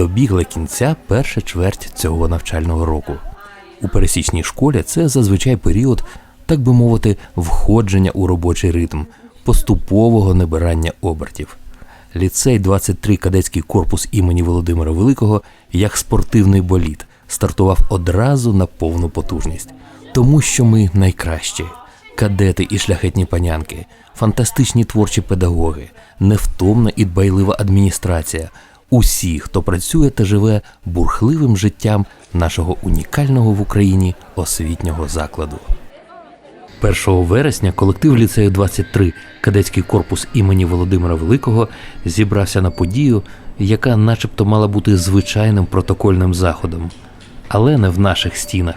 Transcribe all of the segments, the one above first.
Добігла кінця перша чверть цього навчального року. У пересічній школі це зазвичай період, так би мовити, входження у робочий ритм, поступового набирання обертів. Ліцей 23 кадетський корпус імені Володимира Великого, як спортивний болід, стартував одразу на повну потужність, тому що ми найкращі. Кадети і шляхетні панянки, фантастичні творчі педагоги, невтомна і дбайлива адміністрація. Усі, хто працює та живе бурхливим життям нашого унікального в Україні освітнього закладу. 1 вересня колектив ліцею 23 кадетський корпус імені Володимира Великого зібрався на подію, яка начебто мала бути звичайним протокольним заходом, але не в наших стінах.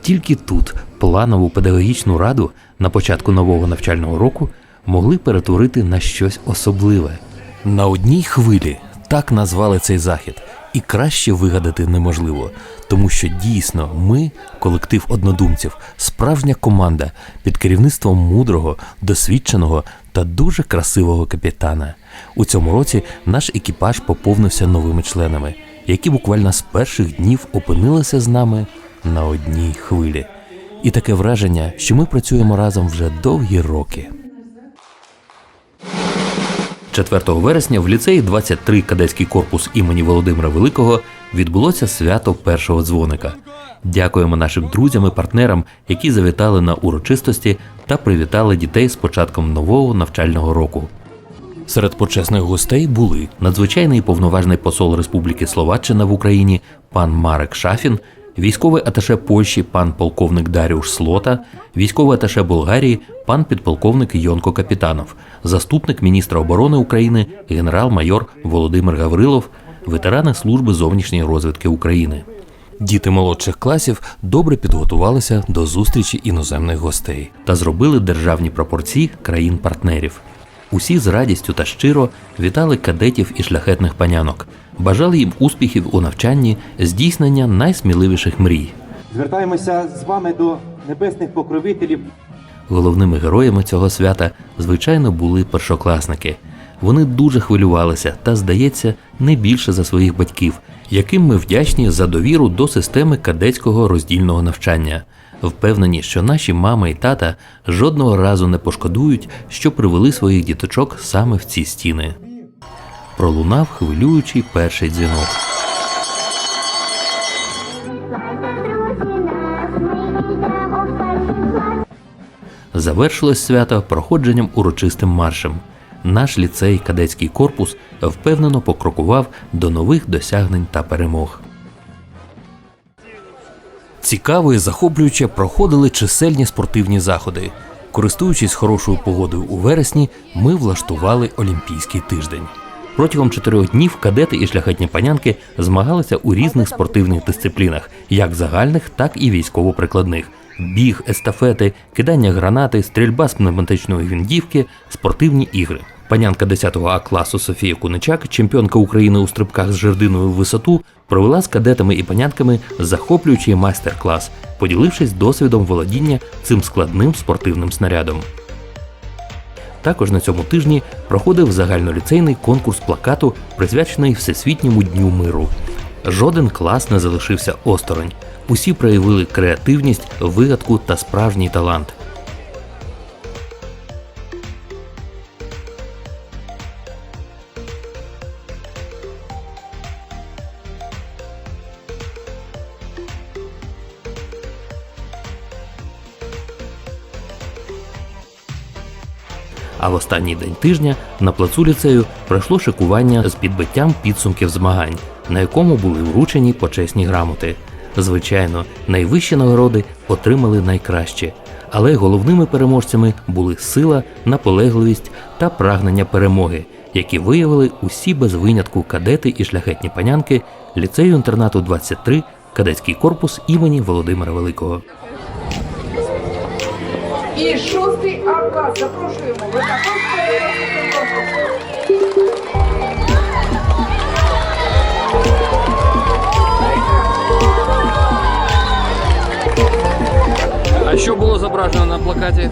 Тільки тут планову педагогічну раду на початку нового навчального року могли перетворити на щось особливе. На одній хвилі так назвали цей захід, і краще вигадати неможливо, тому що дійсно ми, колектив однодумців, справжня команда під керівництвом мудрого, досвідченого та дуже красивого капітана. У цьому році наш екіпаж поповнився новими членами, які буквально з перших днів опинилися з нами на одній хвилі. І таке враження, що ми працюємо разом вже довгі роки. 4 вересня в ліцеї 23 кадетський корпус імені Володимира Великого відбулося свято першого дзвоника. Дякуємо нашим друзям і партнерам, які завітали на урочистості та привітали дітей з початком нового навчального року. Серед почесних гостей були надзвичайний повноважний посол Республіки Словаччина в Україні пан Марек Шафін, військовий аташе Польщі пан полковник Даріуш Слота, військовий аташе Болгарії пан підполковник Йонко Капітанов, заступник міністра оборони України генерал-майор Володимир Гаврилов, ветерани служби зовнішньої розвідки України. Діти молодших класів добре підготувалися до зустрічі іноземних гостей та зробили державні пропорції країн-партнерів. Усі з радістю та щиро вітали кадетів і шляхетних панянок, бажали їм успіхів у навчанні, здійснення найсміливіших мрій. Звертаємося з вами до небесних покровителів. Головними героями цього свята, звичайно, були першокласники. Вони дуже хвилювалися та, здається, не більше за своїх батьків, яким ми вдячні за довіру до системи кадетського роздільного навчання. Впевнені, що наші мама і тата жодного разу не пошкодують, що привели своїх діточок саме в ці стіни. Пролунав хвилюючий перший дзвінок. Завершилось свято проходженням урочистим маршем. Наш ліцей кадетський корпус впевнено покрокував до нових досягнень та перемог. Цікаво і захоплююче проходили чисельні спортивні заходи. Користуючись хорошою погодою у вересні, ми влаштували Олімпійський тиждень. Протягом чотирьох днів кадети і шляхетні панянки змагалися у різних спортивних дисциплінах, як загальних, так і військово-прикладних. Біг, естафети, кидання гранати, стрільба з пневматичної гвинтівки, спортивні ігри. Панянка 10 А класу Софія Куничак, чемпіонка України у стрибках з жердиною в висоту, провела з кадетами і панянками захоплюючий майстер-клас, поділившись досвідом володіння цим складним спортивним снарядом. Також на цьому тижні проходив загальноліцейний конкурс плакату, присвячений Всесвітньому дню миру. Жоден клас не залишився осторонь. Усі проявили креативність, вигадку та справжній талант. А в останній день тижня на плацу ліцею пройшло шикування з підбиттям підсумків змагань, на якому були вручені почесні грамоти. Звичайно, найвищі нагороди отримали найкраще, але головними переможцями були сила, наполегливість та прагнення перемоги, які виявили усі без винятку кадети і шляхетні панянки ліцею інтернату 23 кадетський корпус імені Володимира Великого. І шостий А. Запрошуємо. Ви також. А що було зображено на плакаті?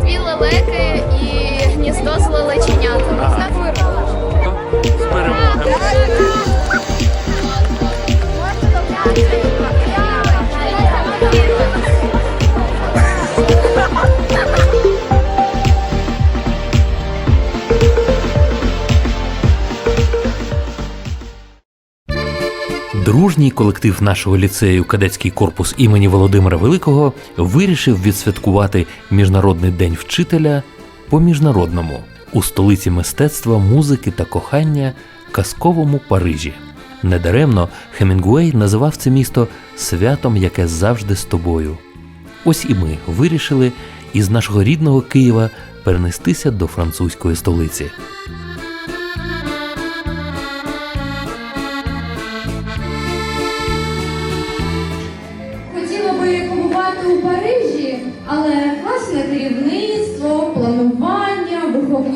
Дві лелеки і гніздо з лелеченятами. Миру. З перемогами. Дружній колектив нашого ліцею Кадетський корпус імені Володимира Великого вирішив відсвяткувати Міжнародний день вчителя по міжнародному у столиці мистецтва, музики та кохання казковому Парижі. Недаремно Хемінгуей називав це місто святом, яке завжди з тобою. Ось і ми вирішили із нашого рідного Києва перенестися до французької столиці.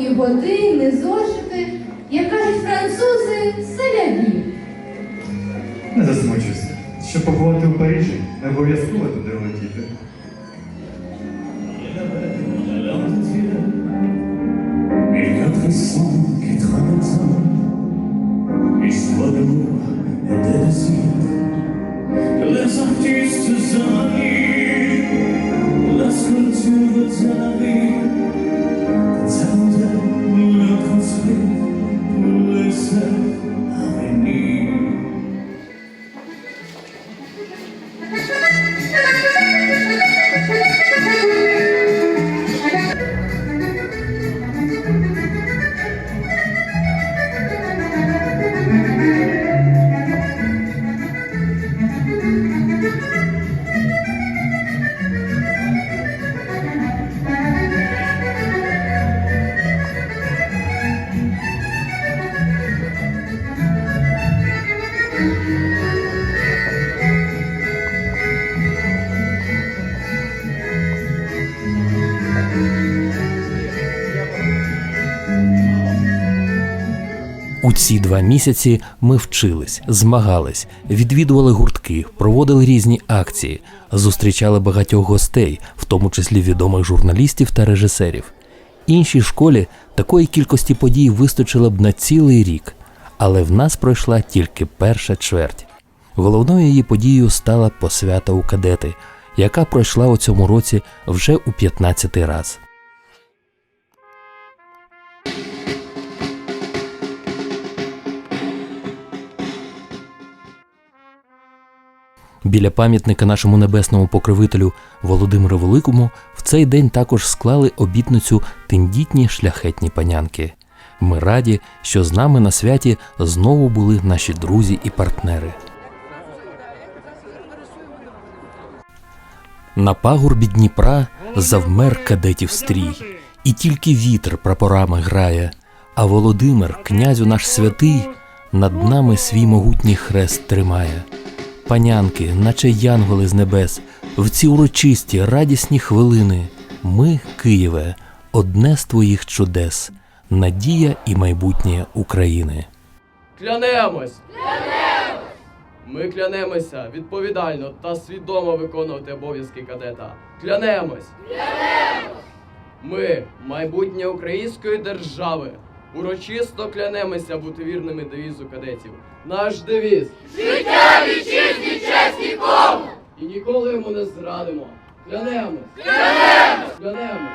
Виховні години, зошити, як кажуть французи, селяві. Не засмучуйся. Щоб побувати у Парижі, не обов'язково туди летіти. Ці два місяці ми вчились, змагались, відвідували гуртки, проводили різні акції, зустрічали багатьох гостей, в тому числі відомих журналістів та режисерів. Іншій школі такої кількості подій вистачило б на цілий рік, але в нас пройшла тільки перша чверть. Головною її подією стала посвята у кадети, яка пройшла у цьому році вже у 15 раз. Біля пам'ятника нашому небесному покровителю Володимиру Великому в цей день також склали обітницю тендітні шляхетні панянки. Ми раді, що з нами на святі знову були наші друзі і партнери. На пагорбі Дніпра завмер кадетів стрій, і тільки вітер прапорами грає, а Володимир, князю наш святий, над нами свій могутній хрест тримає. Панянки, наче янголи з небес, в ці урочисті радісні хвилини. Ми, Києве, одне з твоїх чудес, надія і майбутнє України. Клянемось! Клянемось! Ми клянемося відповідально та свідомо виконувати обов'язки кадета. Клянемось! Клянемось! Ми, майбутнє української держави, урочисто клянемося бути вірними девізу кадетів. Наш девіз Життя вітчизні, честь нікому! І ніколи йому не зрадимо. Клянемось! Клянемось! Клянемось!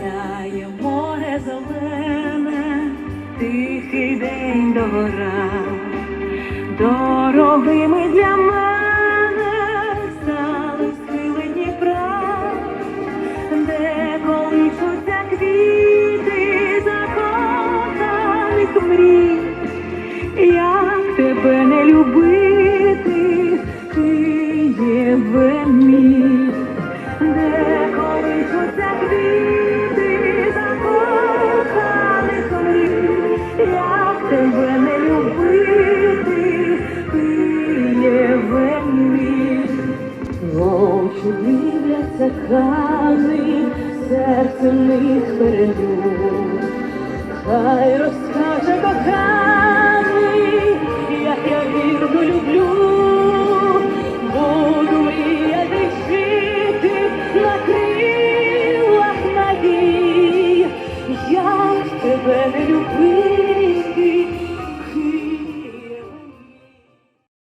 Грає море зелене, тихий день догора. Дорогими для мене Мій, де колишуться закоханих мрій. Як тебе не любити, Києве мій. Очі дивляться кани, серце них перейду.